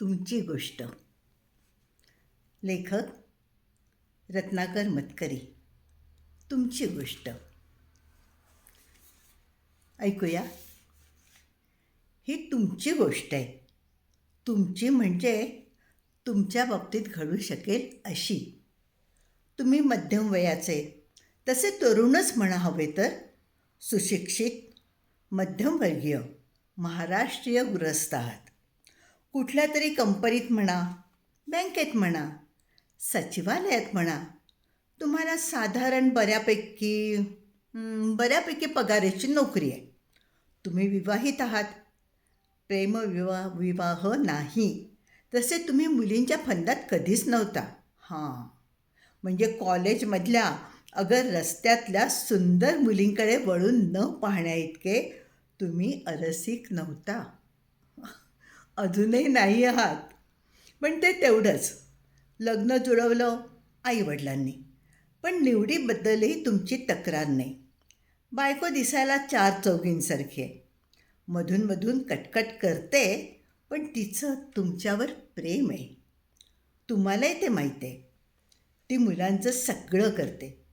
तुमची गोष्ट. लेखक रत्नाकर मतकरी. तुमची गोष्ट. ऐकूया. ही तुमची गोष्ट आहे. तुमची म्हणजे तुमच्या बाबतीत घडू शकेल अशी. तुम्ही मध्यम वयाचे तसे तरुणच म्हणा हवे तर सुशिक्षित मध्यमवर्गीय महाराष्ट्रीय गृहस्थ आहात. कुठल्या तरी कंपनीत म्हणा बँकेत म्हणा सचिवालयात म्हणा तुम्हाला साधारण बऱ्यापैकी बऱ्यापैकी पगाराची नोकरी आहे. तुम्ही विवाहित आहात. प्रेमविवाह विवाह नाही. तसे तुम्ही मुलींच्या फंदात कधीच नव्हता. हां. म्हणजे कॉलेजमधल्या अगर रस्त्यातल्या सुंदर मुलींकडे वळून न पाहण्याइतके तुम्ही अरसिक नव्हता. अजूनही नाही आहात. पण ते तेवढंच. लग्न जुळवलं आईवडिलांनी. पण निवडीबद्दलही तुमची तक्रार नाही. बायको दिसायला चार चौघींसारखी आहे. मधूनमधून कटकट करते पण तिचं तुमच्यावर प्रेम आहे. तुम्हालाही ते माहीत आहे. ती मुलांचं सगळं करते.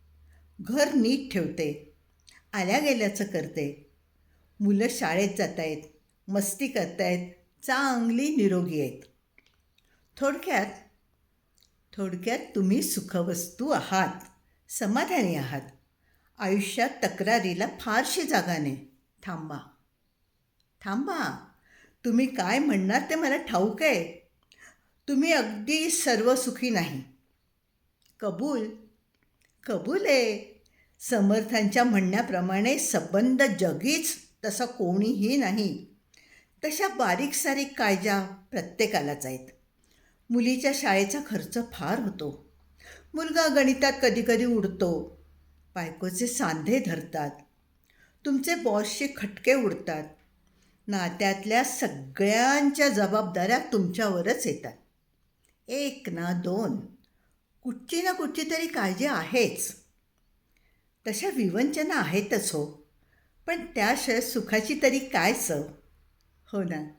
घर नीट ठेवते. आल्या गेल्याचं करते. मुलं शाळेत जात आहेत मस्ती करतायत चांगली निरोगी आहेत. थोडक्यात थोडक्यात तुम्ही सुखवस्तू आहात समाधानी आहात. आयुष्यात तक्रारीला फारशी जागा नाही. थांबा. थांबा. तुम्ही काय म्हणणार ते मला ठाऊक आहे. तुम्ही अगदी सर्वसुखी नाही. कबूल. कबूल आहे. समर्थांच्या म्हणण्याप्रमाणे संबंध जगीच तसा कोणीही नाही. तशा बारीक सारीक काळजा प्रत्येकालाच आहेत. मुलीच्या शाळेचा खर्च फार होतो. मुलगा गणितात कधीकधी उडतो. बायकोचे सांधे धरतात. तुमचे बॉसचे खटके उडतात. नात्यातल्या सगळ्यांच्या जबाबदाऱ्या तुमच्यावरच येतात. एक ना दोन. कुठची ना कुठची तरी काळजी आहेच. तशा विवंचना आहेतच हो. पण त्याशिवाय सुखाची तरी काय चव हो ना.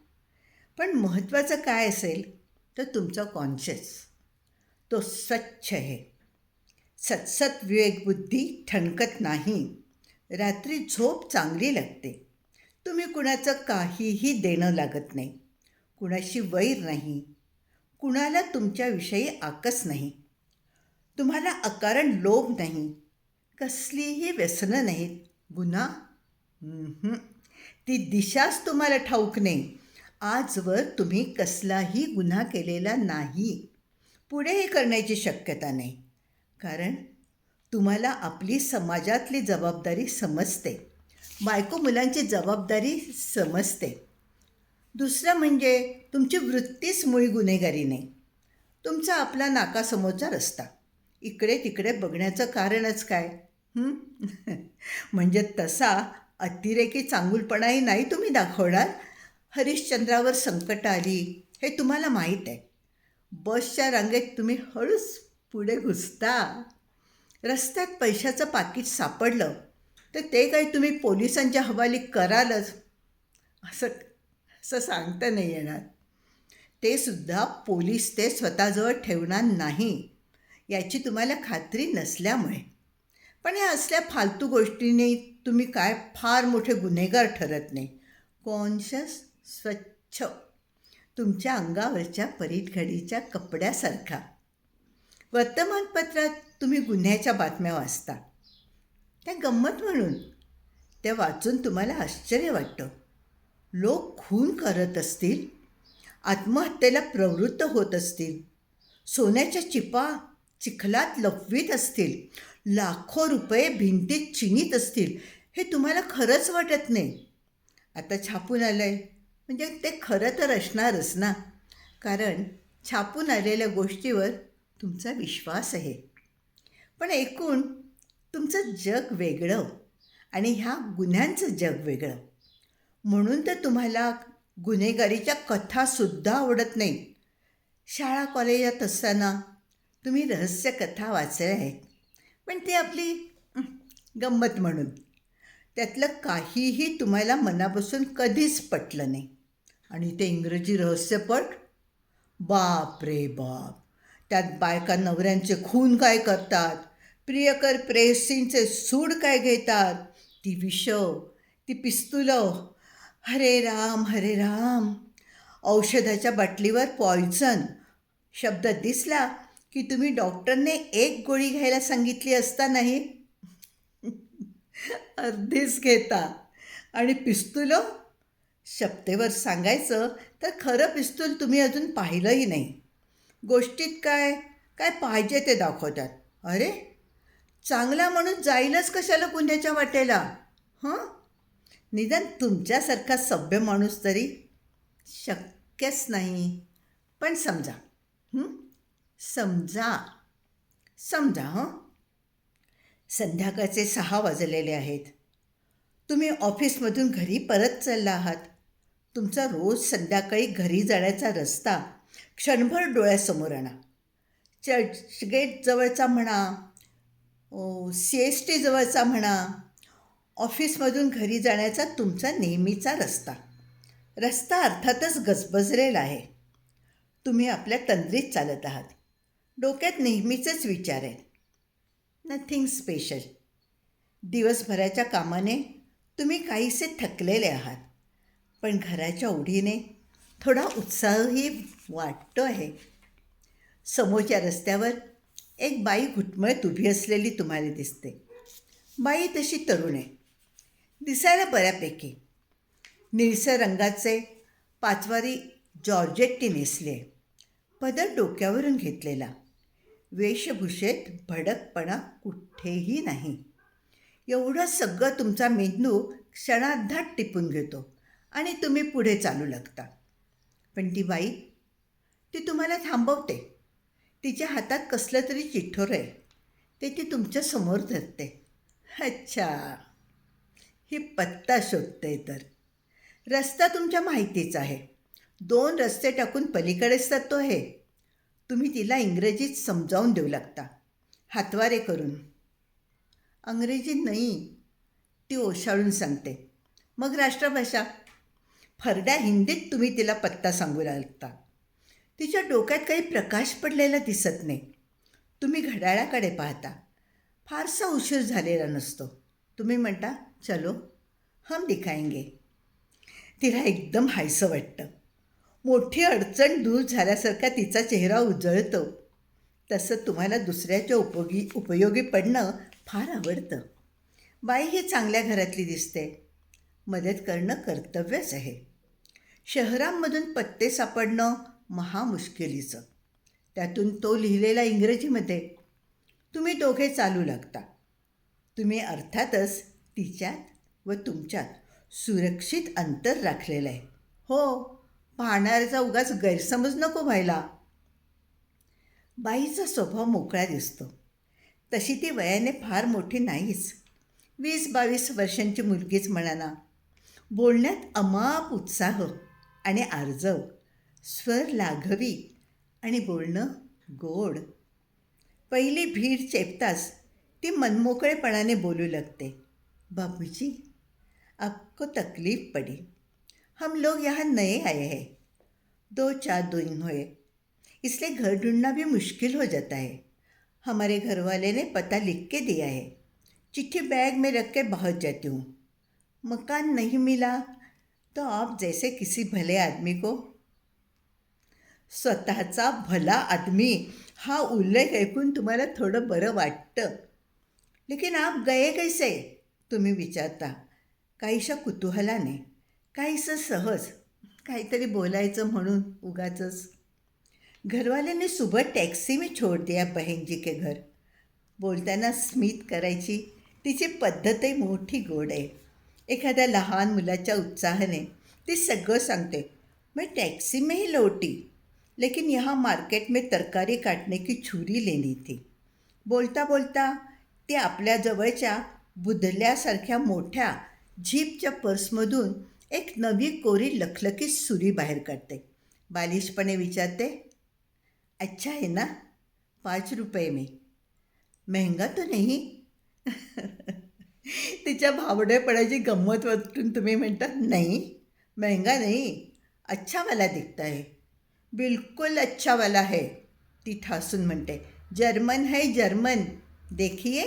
पण महत्त्वाचं काय असेल तर तुमचा कॉन्शियस तो स्वच्छ आहे. सतसत विवेकबुद्धी ठणकत नाही. रात्री झोप चांगली लागते. तुम्ही कुणाचं काहीही देणं लागत नाही. कुणाशी वैर नाही. कुणाला तुमच्याविषयी आकस नाही. तुम्हाला अकारण लोभ नाही. कसलीही व्यसनं नाहीत. गुन्हा? ती दिशाच तुम्हाला ठाऊक नाही. आजवर तुम्ही कसलाही गुन्हा केलेला नाही. पुढेही करण्याची शक्यता नाही. कारण तुम्हाला आपली समाजातली जबाबदारी समजते. बायको मुलांची जबाबदारी समजते. दुसरं म्हणजे तुमची वृत्तीच मुळी गुन्हेगारी नाही. तुमचा आपला नाकासमोरचा रस्ता. इकडे तिकडे बघण्याचं कारणच काय? म्हणजे तसा अतिरेकी चांगुलपणाही नाही तुम्ही दाखवणार? हरिश्चंद्रावर संकट आली हे तुम्हाला माहीत आहे. बसच्या रांगेत तुम्ही हळूच पुढे घुसता. रस्त्यात पैशाचं पाकिट सापडलं तर ते काही तुम्ही पोलिसांच्या हवाली करालच. असं असं सांगता नाही येणार. ते सुद्धा पोलीस ते स्वतःजवळ ठेवणार नाही याची तुम्हाला खात्री नसल्यामुळे. पण या असल्या फालतू गोष्टींनी तुम्ही काय फार मोठे गुन्हेगार ठरत नाही. कॉन्शियस स्वच्छ. तुमच्या अंगावरच्या परीटघडीच्या कपड्यासारखा. वर्तमानपत्रात तुम्ही गुन्ह्याच्या बातम्या वाचता. त्या गंमत म्हणून. त्या वाचून तुम्हाला आश्चर्य वाटतं. लोक खून करत असतील. आत्महत्येला प्रवृत्त होत असतील. सोन्याच्या चिपा चिखलात लपवीत असतील. लाखो रुपये भिंतीत चिनीत असतील. हे तुम्हाला खरंच वाटत नाही? आता छापून आलं आहे म्हणजे ते खरं तर असणारच ना? कारण छापून आलेल्या गोष्टीवर तुमचा विश्वास आहे. पण एकूण तुमचं जग वेगळं आणि ह्या गुन्ह्यांचं जग वेगळं. म्हणून तर तुम्हाला गुन्हेगारीच्या कथासुद्धा आवडत नाहीत शाळा कॉलेजात असताना तुम्ही रहस्यकथा वाचल्या आहेत. पण ती आपली गंमत म्हणून. त्यातलं काहीही तुम्हाला मनापासून कधीच पटलं नाही. आणि ते इंग्रजी रहस्यपट बाप रे बाप! त्यात बायका नवऱ्यांचे खून काय करतात? प्रियकर प्रेयसींचे सूड काय घेतात? ती विष ती पिस्तुलं हरे राम हरे राम! औषधाच्या बाटलीवर पॉयझन शब्द दिसला की तुम्ही डॉक्टरने एक गोळी घ्यायला सांगितली असता नाही? अर्धीच घेता. आणि पिस्तुलं? शब्देवर सांगायचं तर खरं पिस्तूल तुम्ही अजून पाहिलंही नाही. गोष्टीत काय काय पाहिजे ते दाखवतात. अरे चांगला माणूस जाईलच कशाला गुन्ह्याच्या वाटेला? हं? निदान तुमच्यासारखा सभ्य माणूस तरी शक्यच नाही. पण समजा. समजा. समजा हं? संध्याकाळचे सहा वाजलेले आहेत. तुम्ही ऑफिसमधून घरी परत चालला आहात. तुमचा रोज संध्याकाळी घरी जाण्याचा रस्ता क्षणभर डोळ्यासमोर आणा. चर्चगेट जवळचा म्हणा सी एस टी जवळचा म्हणा ऑफिसमधून घरी जाण्याचा तुमचा नेहमीचा रस्ता. रस्ता अर्थातच गजबजलेला आहे. तुम्ही आपल्या तंद्रीत चालत आहात. डोक्यात नेहमीचेच विचार आहेत. नथिंग स्पेशल दिवसभराच्या कामाने तुम्ही काहीसे थकलेले आहात. पण घराच्या ओढीने थोडा उत्साहही वाटतो आहे. समोरच्या रस्त्यावर एक बाई घुटमळत उभी असलेली तुम्हाला दिसते. बाई तशी तरुण आहे. दिसायला बऱ्यापैकी. निळसर रंगाचे पाचवारी जॉर्जेट्टी नेसली. आहे पदर डोक्यावरून घेतलेला. वेशभूषेत भडकपणा कुठेही नाही. एवढं सगळं तुमचा मेंदू क्षणार्धात टिपून घेतो आणि तुम्ही पुढे चालू लागता. पण ती बाई ती तुम्हाला थांबवते. तिच्या हातात कसलं तरी चिठ्ठोर आहे. ते ती तुमच्यासमोर धरते. अच्छा. ही पत्ता शोधते तर. रस्ता तुमच्या माहितीचा आहे. दोन रस्ते टाकून पलीकडेच तर तो आहे. तुम्ही तिला इंग्रजीत समजावून देऊ लागता. हातवारे करून. अंग्रेजी नाही ती ओशाळून सांगते. मग राष्ट्रभाषा? फरड्या हिंदीत तुम्ही तिला पत्ता सांगू लागता. तिच्या डोक्यात काही प्रकाश पडलेला दिसत नाही. तुम्ही घड्याळाकडे पाहता. फारसा उशीर झालेला नसतो. तुम्ही म्हणता चलो हम दिखाएंगे. तिला एकदम हायसं वाटतं. मोठी अडचण दूर झाल्यासारखा तिचा चेहरा उजळतो. तसं तुम्हाला दुसऱ्याच्या उपयोगी उपयोगी पडणं फार आवडतं. बाई ही चांगल्या घरातली दिसते. मदत करणं कर्तव्यच आहे. शहरांमधून पत्ते सापडणं महामुश्किलीचं. त्यातून तो लिहिलेला इंग्रजीमध्ये तुम्ही दोघे चालू लागता. तुम्ही अर्थातच तिच्यात व तुमच्यात सुरक्षित अंतर राखलेलं आहे. हो. पाहणाऱ्याचा उगाच गैरसमज नको व्हायला. बाईचा स्वभाव मोकळा दिसतो. तशी ती वयाने फार मोठी नाहीच. वीस बावीस वर्षांची मुलगीच म्हणाना. बोलण्यात अमाप उत्साह आणि आर्जव. स्वर लाघवी आणि बोलणं गोड. पहिली भीड चेपताच ती मनमोकळेपणाने बोलू लगते. बाबूजी आपको तकलीफ पड़ी. हम लोग यहाँ नए आए हैं. दो चार दिन हुए। इसलिए घर ढूंढना भी मुश्किल हो जाता है। हमारे घर वाले ने पता लिख के दिया है। चिट्ठी बैग में रख के पहुँच जाती हूँ। मकान नहीं मिला तो आप जैसे किसी भले आदमी को। स्वतःचा भला आदमी हा उल्लेख ऐकून तुम्हाला थोडं बरं वाटतं. लेकिन आप गए कैसे? तुम्ही विचारता. काहीशा कुतूहलाने. काहीसं सहज. काहीतरी बोलायचं म्हणून उगाचच. घरवाले ने सुबह टॅक्सी में छोड़ दिया बहन जी के घर. बोलताना स्मित करायची तिची पद्धतही मोठी गोड आहे. एखाद्या लहान मुलाच्या उत्साहाने ती सगळं सांगते मैं टॅक्सी में ही लौटी लेकिन यहाँ मार्केट में तरकारी काटने की छुरी लेनी थी. बोलता बोलता ती आपल्या जवळच्या बुधल्यासारख्या मोठ्या झीपच्या पर्समधून एक नवी कोरी लखलखीत सुरी बाहेर काढते. बालिशपणे विचारते अच्छा आहे ना? पाच रुपये मी. महंगा तो नाही. तिच्या भावडेपणाची गंमत वाटून तुम्ही म्हणता नाही महंगा नाही अच्छा मला दिखता है बिलकुल अच्छा वाला है ती ठासून म्हणते. जर्मन है जर्मन देखिए.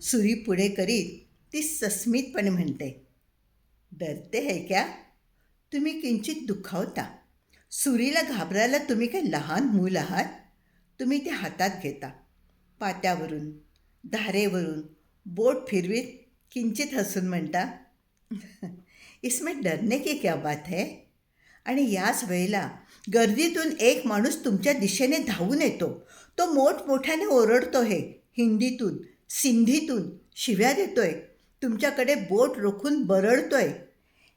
सुरी पुढे करीत ती सस्मितपणे म्हणते डरते है क्या? तुम्ही किंचित दुखावता. सुरीला घाबरायला तुम्ही काही लहान मूल आहात? तुम्ही ते हातात घेता. पात्यावरून धारेवरून बोट फिरवीत किंचित हसून म्हणता इसमें डरने की क्या बात है? आणि याच वेळेला गर्दीतून एक माणूस तुमच्या दिशेने धावून येतो. तो मोठमोठ्याने ओरडतो हे हिंदीतून सिंधीतून शिव्या देतोय. तुमच्याकडे बोट रोखून बरळतोय.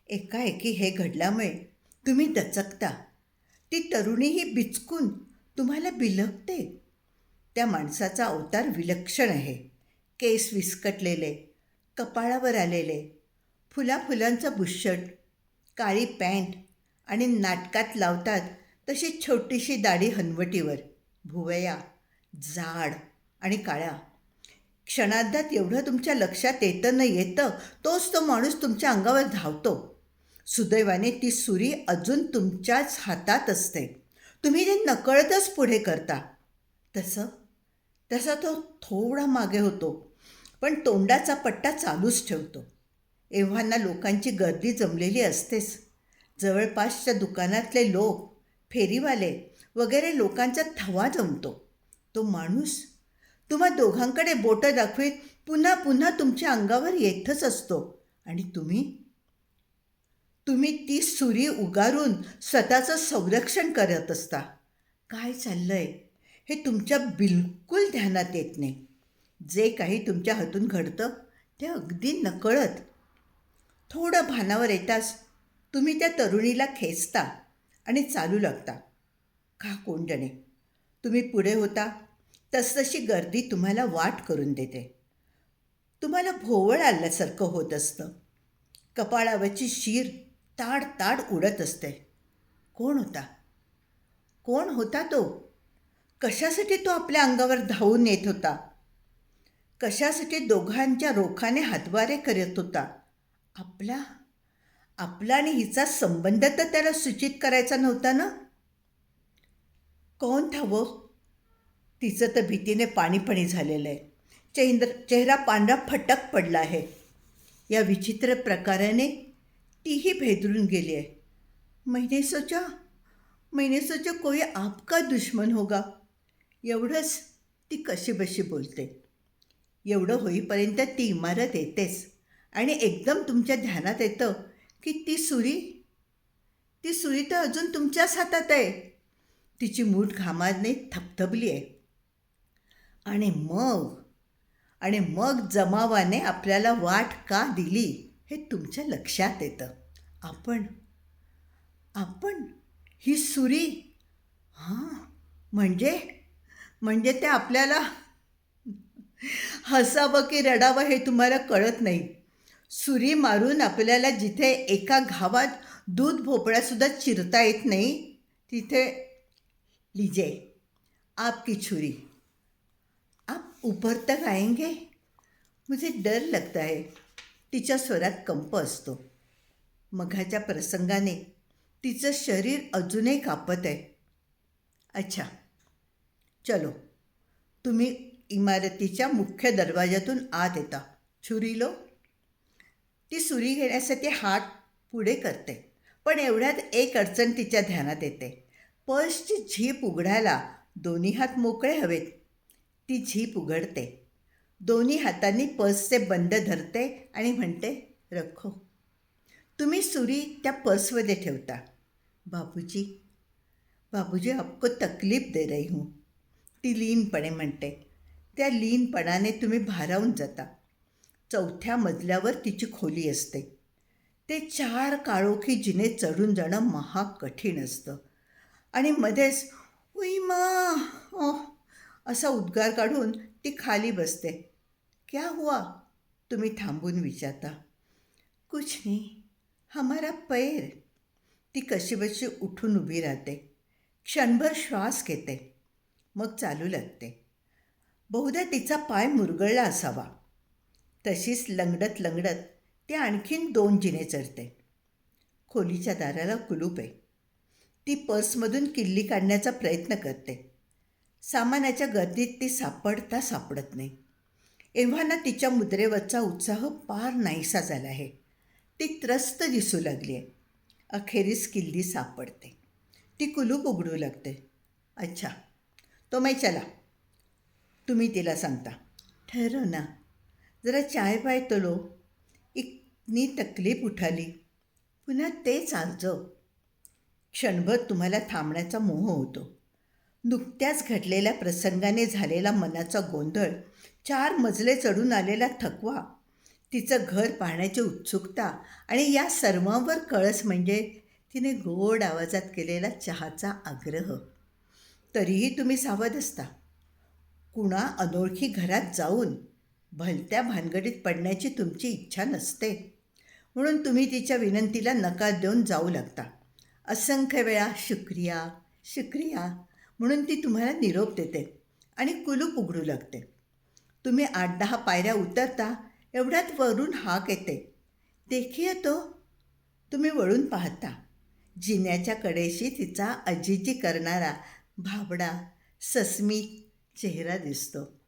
एकाएकी हे घडल्यामुळे तुम्ही दचकता. ती तरुणीही बिचकून तुम्हाला बिलगते. त्या माणसाचा अवतार विलक्षण आहे. केस विस्कटलेले कपाळावर आलेले फुला फुलांचं बुशर्ट काळी पॅन्ट आणि नाटकात लावतात तशी छोटीशी दाढी हनवटीवर. भुवया जाड आणि काळ्या. क्षणार्धात एवढं तुमच्या लक्षात येतं न येतं तोच तो माणूस तुमच्या अंगावर धावतो. सुदैवाने ती सुरी अजून तुमच्याच हातात असते. तुम्ही ते नकळतच पुढे करता तसं तसा तो थोडा मागे होतो पण तोंडाचा पट्टा चालूच ठेवतो. एव्हाना लोकांची गर्दी जमलेली असतेच. जवळपासच्या दुकानातले लोक फेरीवाले वगैरे लोकांचा थवा जमतो. तो माणूस तुम्हा दोघांकडे बोटं दाखवीत पुन्हा पुन्हा तुमच्या अंगावर येतच असतो. आणि तुम्ही? तुम्ही ती सुरी उगारून स्वतःचं संरक्षण करत असता. काय चाललंय? हे तुमच्या बिलकुल ध्यानात येत नाही. जे काही तुमच्या हातून घडतं ते अगदी नकळत. थोडं भानावर येताच तुम्ही त्या तरुणीला खेचता आणि चालू लागता. का कोंडणे? तुम्ही पुढे होता तसतशी गर्दी तुम्हाला वाट करून देते. तुम्हाला भोवळ आल्यासारखं होत असतं. कपाळावरची शीर ताड ताड उडत असते. कोण होता? कोण होता तो? कशासाठी तो आपल्या अंगावर धावून येत होता? कशासाठी दोघांच्या रोखाने हातवारे करत होता? आपला? आपला आणि हिचा संबंध तर त्याला सूचित करायचा नव्हता ना? कोण वो तिचं तर भीतीने पाणीपणी झालेलं आहे. चेंद्र चेहरा पांढरा फटक पडला आहे. या विचित्र प्रकाराने तीही भेदरून गेली आहे. मैंने सोचा मैंने सोचा कोई आपका दुश्मन होगा? एवढंच ती कशीबशी बोलते. एवढं होईपर्यंत ती इमारत येतेच आणि एकदम तुमच्या ध्यानात येतं की ती सुरी ती सुरी तर अजून तुमच्याच हातात आहे. तिची मूठ घामाने थपथपली आहे. आणि मग आणि मग जमावाने आपल्याला वाट का दिली हे तुमच्या लक्षात येतं. आपण आपण ही सुरी हां म्हणजे म्हणजे ते आपल्याला हसावं की रडावं हे तुम्हाला कळत नाही. सुरी मारून आपल्याला जिथे एका घावात दूध भोपळासुद्धा चिरता येत नाही तिथे लिजे आपकी छुरी. ऊपर तक आएंगे मुझे डर लगता है. तिच्या स्वरात कंप असतो. मघाच्या प्रसंगाने तिचं शरीर अजूनही कापत आहे. अच्छा. चलो. तुम्ही इमारतीच्या मुख्य दरवाजातून आत येता. छुरी लो ती सुरी घेण्यासाठी हात पुढे करते. पण एवढ्यात एक अडचण तिच्या ध्यानात येते. पर्सची झीप उघडायला दोन्ही हात मोकळे हवेत. ती झीप उघडते. दोन्ही हातांनी पर्सचे बंद धरते आणि म्हणते रखो. तुम्ही सुरी त्या पर्समध्ये ठेवता. बाबूजी बाबूजी आपको तकलीफ दे रही हूँ. ती लीनपणे म्हणते. त्या लीनपणाने तुम्ही भारावून जाता. चौथ्या मजल्यावर तिची खोली असते. ते चार काळोखी जिने चढून जाणं महा कठीण असतं. आणि मध्येच उई मा ओ असा उद्गार काढून ती खाली बसते. क्या हुआ? तुम्ही थांबून विचारता. कुछ नाही हमारा पैर. ती कशीबशी उठून उभी राहते. क्षणभर श्वास घेते. मग चालू लागते. बहुधा तिचा पाय मुरगळला असावा. तशीच लंगडत लंगडत ती आणखीन दोन जिने चढते खोलीच्या दाराला कुलूप आहे. ती पर्समधून किल्ली काढण्याचा प्रयत्न करते. सामानाच्या गर्दीत ती सापडता सापडत नाही. एव्हाना तिच्या मुद्रेवरचा उत्साह पार नाहीसा झाला आहे. ती त्रस्त दिसू लागली आहे. अखेरीस किल्ली सापडते. ती कुलूप उघडू लागते. अच्छा तो मै चला. तुम्ही तिला सांगता. ठरव ना. जरा चाय पाय तो लो इतनी तकलीफ उठाली. पुन्हा तेच अर्ज क्षणभर तुम्हाला थांबण्याचा मोह होतो. नुकत्याच घडलेल्या प्रसंगाने झालेला मनाचा गोंधळ चार मजले चढून आलेला थकवा तिचं घर पाहण्याची उत्सुकता आणि या सर्वांवर कळस म्हणजे तिने गोड आवाजात केलेला चहाचा आग्रह. तरीही तुम्ही सावध असता. कुणा अनोळखी घरात जाऊन भलत्या भानगडीत पडण्याची तुमची इच्छा नसते. म्हणून तुम्ही तिच्या विनंतीला नकार देऊन जाऊ लागता. असंख्य वेळा शुक्रिया शुक्रिया. म्हणून ती तुम्हाला निरोप देते आणि कुलूप उघडू लागते. तुम्ही आठ दहा पायऱ्या उतरता एवढ्यात वरून हाक येते. देखी येतो. तुम्ही वळून पाहता. जिन्याच्या कडेशी तिचा अजिजी करणारा भाबडा सस्मित चेहरा दिसतो.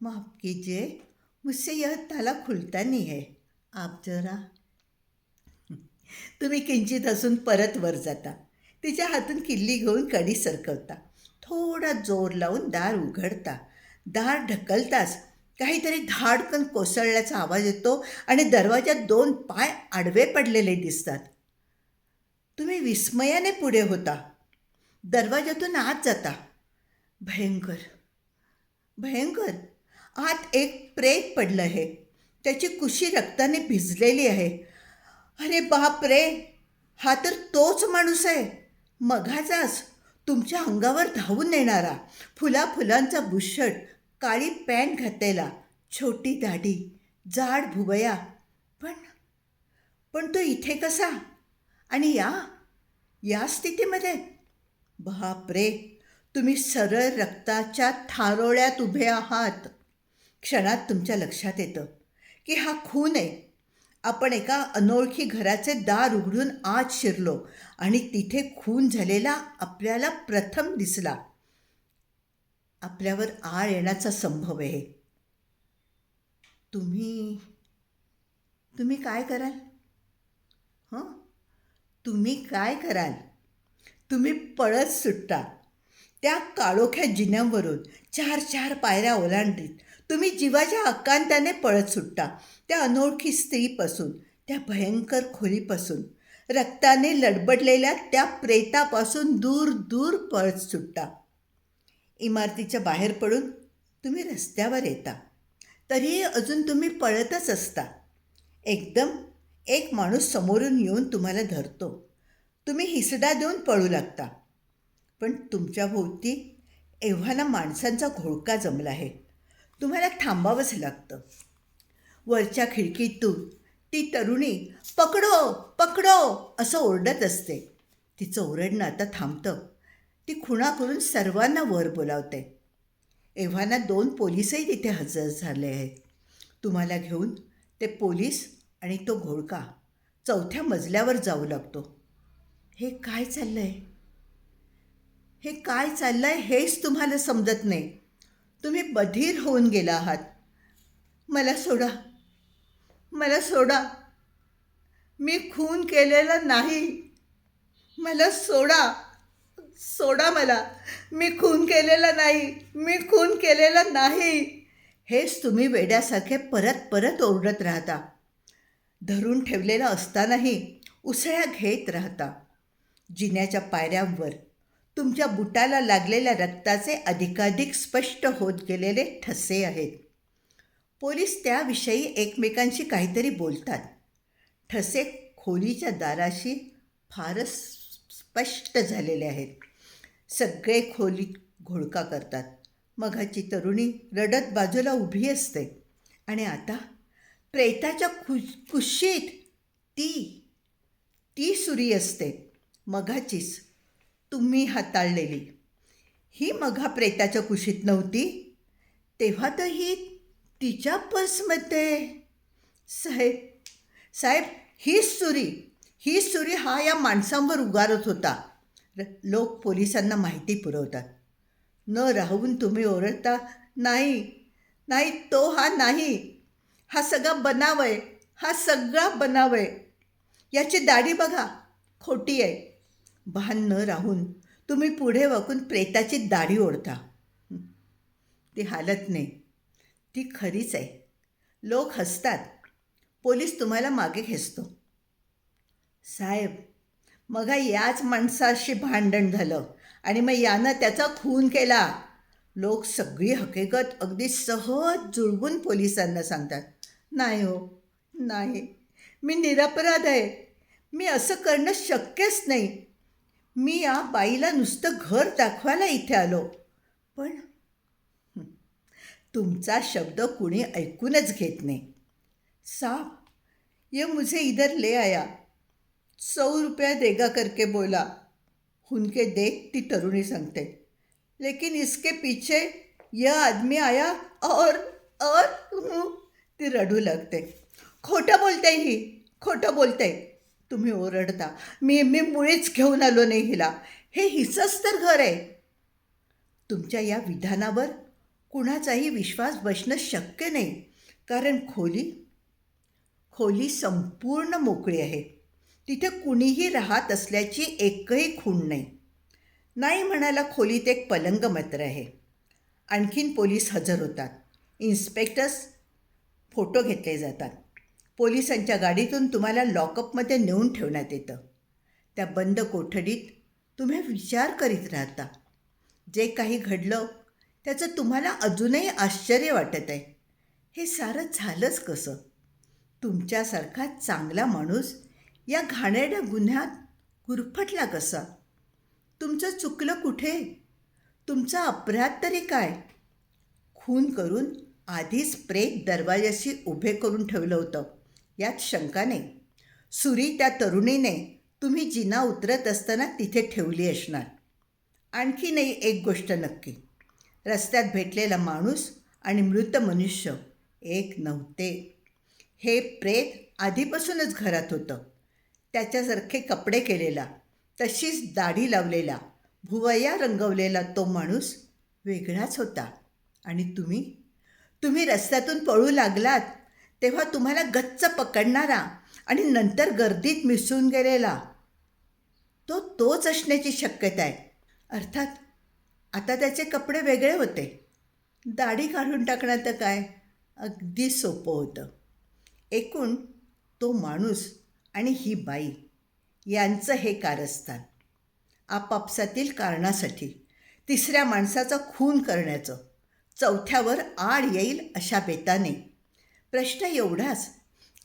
माफ कीजिए मुझसे यह ताला खुलता नहीं है. आप जरा. तुम्ही किंचित असून परत वर जाता. तिच्या हातून किल्ली घेऊन कडी सरकवता. थोडा जोर लावून दार उघडता. दार ढकलताच काहीतरी धाडकन कोसळल्याचा आवाज येतो आणि दरवाजात दोन पाय आडवे पडलेले दिसतात. तुम्ही विस्मयाने पुढे होता. दरवाजातून आत जाता. भयंकर. भयंकर. आत एक प्रेत पडलं आहे. त्याची कुशी रक्ताने भिजलेली आहे. अरे बाप रे! हा तर तोच माणूस आहे. मघाचाच. तुमच्या अंगावर धावून येणारा फुला फुलांचा बुशट काळी पॅन्ट घातलेला छोटी दाढी जाड भुवया. पण पण तो इथे कसा? आणि या या स्थितीमध्ये? बाप रे तुम्ही सरळ रक्ताच्या थारोळ्यात उभे आहात. क्षणात तुमच्या लक्षात येतं की हा खून आहे. आपण एका अनोळखी घराचे दार उघडून आत शिरलो आणि तिथे खून झालेला आपल्याला प्रथम दिसला. आपल्यावर आळ येण्याचा संभव आहे. तुम्ही तुम्ही काय कराल? हं? तुम्ही काय कराल? तुम्ही पळत सुटता. त्या काळोख्या जिन्यांवरून चार चार पायऱ्या ओलांडीत तुम्ही जीवाच्या आकांताने पळत सुटता त्या अनोळखी स्त्रीपासून त्या भयंकर खोलीपासून. रक्ताने लडबडलेल्या त्या प्रेतापासून दूर दूर पळत सुटता. इमारतीच्या बाहेर पडून तुम्ही रस्त्यावर येता. तरीही अजून तुम्ही पळतच असता. एकदम एक माणूस समोरून येऊन तुम्हाला धरतो. तुम्ही हिसडा देऊन पळू लागता. पण तुमच्या भोवती एव्हाना माणसांचा घोळका जमला आहे. तुम्हाला थांबावंच लागतं. वरच्या खिडकीतून ती तरुणी पकडो पकडो असं ओरडत असते. तिचं ओरडणं आता थांबतं. ती खुणा करून सर्वांना वर बोलावते. एव्हाना दोन पोलिसही तिथे हजर झाले आहेत. तुम्हाला घेऊन ते पोलीस आणि तो घोडका चौथ्या मजल्यावर जाऊ लागतो. हे काय चाललं आहे हे काय चाललं आहे हेच तुम्हाला समजत नाही. तुम्ही बधीर होऊन गेला आहात. मला सोडा. मला सोडा. मी खून केलेला नाही. मला सोडा. सोडा मला. मी खून केलेला नाही. मी खून केलेला नाही. हेच तुम्ही वेड्यासारखे परत परत ओरडत राहता. धरून ठेवलेला असतानाही उसळ्या घेत राहता. जिन्याच्या पायऱ्यांवर तुमच्या बुटाला लागलेल्या रक्ताचे अधिकाधिक स्पष्ट होत गेलेले ठसे आहेत. पोलीस त्याविषयी एकमेकांशी काहीतरी बोलतात. ठसे खोलीच्या दाराशी फारच स्पष्ट झालेले आहेत. सगळे खोलीत घोळका करतात. मघाची तरुणी रडत बाजूला उभी असते. आणि आता प्रेताच्या खु कुशीत ती ती सुरी असते. मघाचीच तुम्ही हाताळलेली. ही मघा प्रेताच्या कुशीत नव्हती. तेव्हा तर ही तिच्या पर्समध्ये. साहेब साहेब हीच सुरी ही सुरी हा या माणसांवर उगारत होता. लोक पोलिसांना माहिती पुरवतात. न राहून तुम्ही ओरडता नाही नाही तो हा नाही. हा सगळा बनाव आहे हा सगळा बनाव आहे याची दाढी बघा खोटी आहे. भान न राहून तुम्ही पुढे वाकून प्रेताची दाढी ओढता. ती हालत नाही. ती खरीच आहे. लोक हसतात. पोलीस तुम्हाला मागे खेचतो. साहेब मग याच माणसाशी भांडण झालं आणि मग यानं त्याचा खून केला. लोक सगळी हकीकत अगदी सहज जुळवून पोलिसांना सांगतात. नाही हो नाही. मी निरपराध आहे. मी असं करणं शक्यच नाही. मी या बाईला नुसतं घर दाखवायला इथे आलो. पण तुमचा शब्द कुणी ऐकूनच घेत नाही. साप ये मुझे इधर ले आया. सौ रुपया देगा करके बोला. उनके देख ती तरुणी सांगते. लेकिन इसके पीछे यह आदमी आया और और ती रडू लागते. खोटं बोलते ही खोटं बोलते. तुम्ही ओरडता. मी मी मुळीच घेऊन आलो नाही हिला. हे हिचंच तर घर आहे. तुमच्या या विधानावर कुणाचाही विश्वास बसणं शक्य नाही. कारण खोली खोली संपूर्ण मोकळी आहे. तिथे कुणीही राहत असल्याची एकही खूण नाही. नाही म्हणायला खोलीत एक पलंग मात्र आहे. आणखीन पोलीस हजर होतात. इन्स्पेक्टर्स फोटो घेतले जातात. पोलिसांच्या गाडीतून तुम्हाला लॉकअपमध्ये नेऊन ठेवण्यात येतं. त्या बंद कोठडीत तुम्ही विचार करीत राहता. जे काही घडलं त्याचं तुम्हाला अजूनही आश्चर्य वाटत आहे. हे सारं झालंच कसं? तुमच्यासारखा चांगला माणूस या घाणेरड्या गुन्ह्यात गुरफटला कसा? तुमचं चुकलं कुठे? तुमचा अपराध तरी काय? खून करून आधीच प्रेत दरवाजाशी उभे करून ठेवलं होतं. यात शंका नाही. सुरी त्या तरुणीने तुम्ही जिना उतरत असताना तिथे ठेवली असणार. आणखी नाही एक गोष्ट नक्की. रस्त्यात भेटलेला माणूस आणि मृत मनुष्य एक नव्हते. हे प्रेत आधीपासूनच घरात होतं. त्याच्यासारखे कपडे केलेला तशीच दाढी लावलेला भुवया रंगवलेला तो माणूस वेगळाच होता. आणि तुम्ही? तुम्ही रस्त्यातून पळू लागलात तेव्हा तुम्हाला गच्च पकडणारा आणि नंतर गर्दीत मिसळून गेलेला. तो तोच असण्याची शक्यता आहे. अर्थात आता त्याचे कपडे वेगळे होते. दाढी काढून टाकणं तर काय? अगदी सोपं होतं. एकूण तो माणूस आणि ही बाई यांचं हे कारस्थान. आपापसातील कारणासाठी तिसऱ्या माणसाचा खून करण्याचं चौथ्यावर आड येईल अशा बेताने प्रश्न एवढाच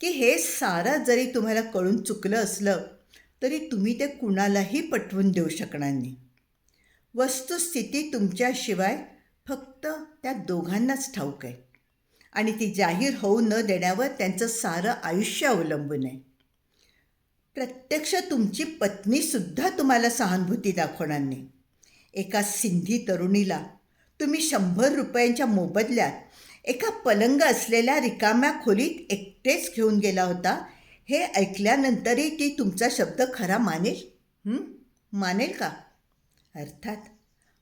की हे सारं जरी तुम्हाला कळून चुकलं असलं तरी तुम्ही ते कुणालाही पटवून देऊ शकणार नाही. वस्तुस्थिती तुमच्याशिवाय फक्त त्या दोघांनाच ठाऊक आहे. आणि ती जाहीर होऊ न देण्यावर त्यांचं सारं आयुष्य अवलंबून आहे. प्रत्यक्ष तुमची पत्नीसुद्धा तुम्हाला सहानुभूती दाखवणार नाही. एका सिंधी तरुणीला तुम्ही शंभर रुपयांच्या मोबदल्यात एका पलंग असलेल्या रिकाम्या खोलीत एकटेच घेऊन गेला होता. हे ऐकल्यानंतरही ती तुमचा शब्द खरा मानेल? मानेल का? अर्थात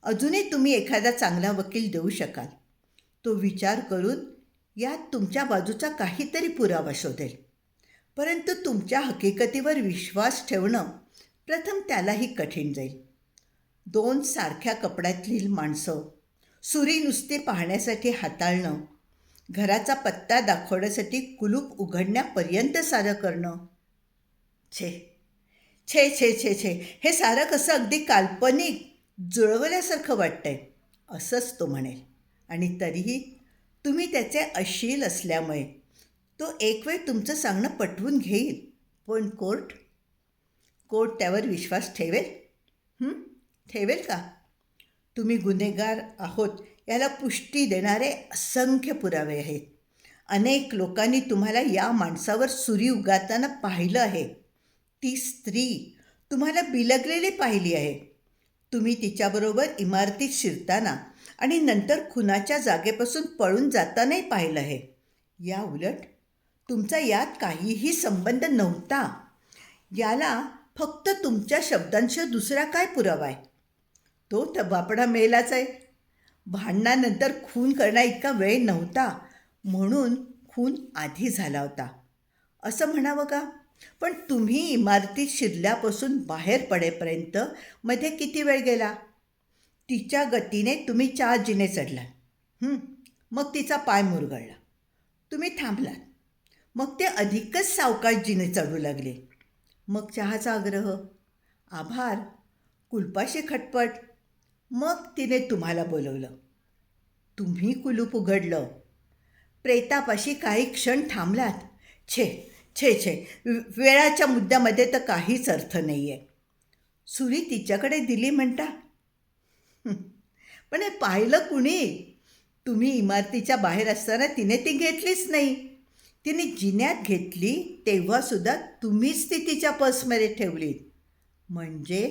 अजूनही तुम्ही एखादा चांगला वकील देऊ शकाल. तो विचार करून यात तुमच्या बाजूचा काहीतरी पुरावा शोधेल. परंतु तुमच्या हकीकतीवर विश्वास ठेवणं प्रथम त्यालाही कठीण जाईल. दोन सारख्या कपड्यातील माणसं सुरी नुसते पाहण्यासाठी हाताळणं घराचा पत्ता दाखवण्यासाठी कुलूप उघडण्यापर्यंत सारं करणं. छे. छे छे छे छे. हे सारं कसं अगदी काल्पनिक जुळवल्यासारखं वाटतंय असंच तो म्हणेल. आणि तरीही तुम्ही त्याचे अशील असल्यामुळे तो एक वेळ तुमचं सांगणं पटवून घेईल. पण कोर्ट? कोर्ट त्यावर विश्वास ठेवेल? ठेवेल का? तुम्ही गुन्हेगार आहोत याला पुष्टी देणारे असंख्य पुरावे आहेत. अनेक लोकांनी तुम्हाला या माणसावर सुरी उगाताना पाहिलं आहे. ती स्त्री तुम्हाला बिलगलेली पाहिली आहे. तुम्ही तिच्याबरोबर इमारतीत शिरताना आणि नंतर खुनाच्या जागेपासून पळून जातानाही पाहिलं आहे. या उलट तुमचा यात काहीही संबंध नव्हता. याला फक्त तुमच्या शब्दांशी दुसरा काय पुरावा आहे? तो थबापडा मेलाच आहे. भांडणानंतर खून करण्या इतका वेळ नव्हता. म्हणून खून आधी झाला होता. असं म्हणावं का? पण तुम्ही इमारतीत शिरल्यापासून बाहेर पडेपर्यंत मध्ये किती वेळ गेला? तिच्या गतीने तुम्ही चार जिने चढला मग तिचा पाय मुरगळला. तुम्ही थांबलात. मग ते अधिकच सावकाश जिने चढू लागले. मग चहाचा आग्रह. आभार. कुलपाशी खटपट. मग तिने तुम्हाला बोलवलं. तुम्ही कुलूप उघडलं. प्रेतापाशी काही क्षण थांबलात. छे छे छे वेळाच्या मुद्द्यामध्ये तर काहीच अर्थ नाही आहे सुरी तिच्याकडे दिली म्हणता पण हे पाहिलं कुणी? तुम्ही इमारतीच्या बाहेर असताना तिने ती घेतलीच नाही. तिने जिन्यात घेतली तेव्हासुद्धा तुम्हीच ती तिच्या पर्समध्ये ठेवली म्हणजे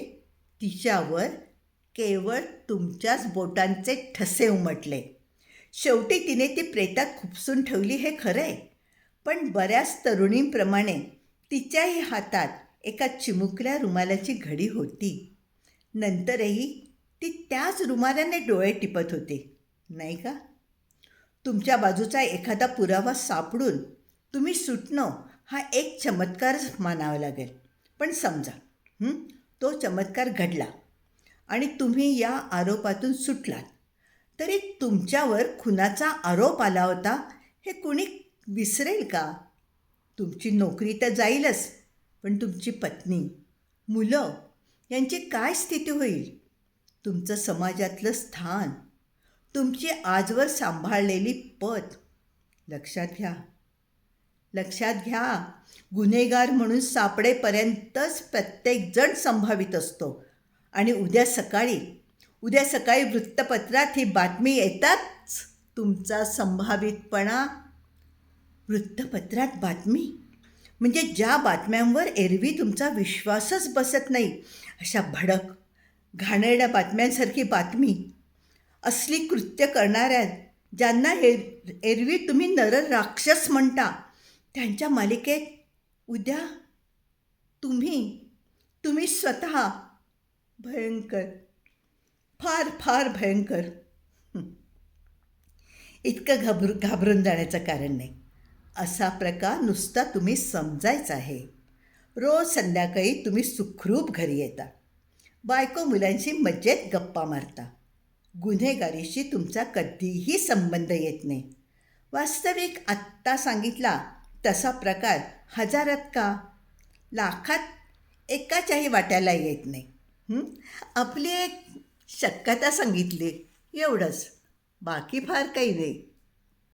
तिच्यावर केवळ तुमच्याच बोटांचे ठसे उमटले. शेवटी तिने ती प्रेतात खुपसून ठेवली हे खरं आहे पण बऱ्याच तरुणींप्रमाणे तिच्याही हातात एका चिमुकल्या रुमालाची घडी होती. नंतरही ती त्याच रुमालाने डोळे टिपत होती. नाही का? तुमच्या बाजूचा एखादा पुरावा सापडून तुम्ही सुटणं हा एक चमत्कारच मानावा लागेल. पण समजा तो चमत्कार घडला. आणि तुम्ही या आरोपातून सुटलात. तरी तुमच्यावर खुनाचा आरोप आला होता हे कुणी विसरेल का? तुमची नोकरी तर जाईलच पण तुमची पत्नी मुलं यांची काय स्थिती होईल? तुमचं समाजातलं स्थान तुमची आजवर सांभाळलेली पत लक्षात घ्या. लक्षात घ्या गुन्हेगार म्हणून सापडेपर्यंतच प्रत्येकजण संभावित असतो. आणि उद्या सकाळी उद्या सकाळी वृत्तपत्रात ही बातमी येताच तुमचा संभावितपणा वृत्तपत्रात बातमी. म्हणजे ज्या बातम्यांवर एरवी तुमचा विश्वासच बसत नाही अशा भडक घाणेरड्या बातम्यांसारखी बातमी असली कृत्य करणाऱ्या ज्यांना एर एरवी तुम्ही नर राक्षस म्हणता त्यांच्या मालिकेत उद्या तुम्ही तुम्ही स्वतः भयंकर. फार फार भयंकर. इतकं घाबर घाबरून जाण्याचं कारण नाही. असा प्रकार नुसता तुम्ही समजायचा आहे. रोज संध्याकाळी तुम्ही सुखरूप घरी येता. बायको मुलांशी मजेत गप्पा मारता. गुन्हेगारीशी तुमचा कधीही संबंध येत नाही. वास्तविक आत्ता सांगितला तसा प्रकार हजारात का? लाखात एकाच्याही वाट्याला येत नाही. आपली एक शक्यता सांगितली. एवढंच. बाकी फार काही नाही.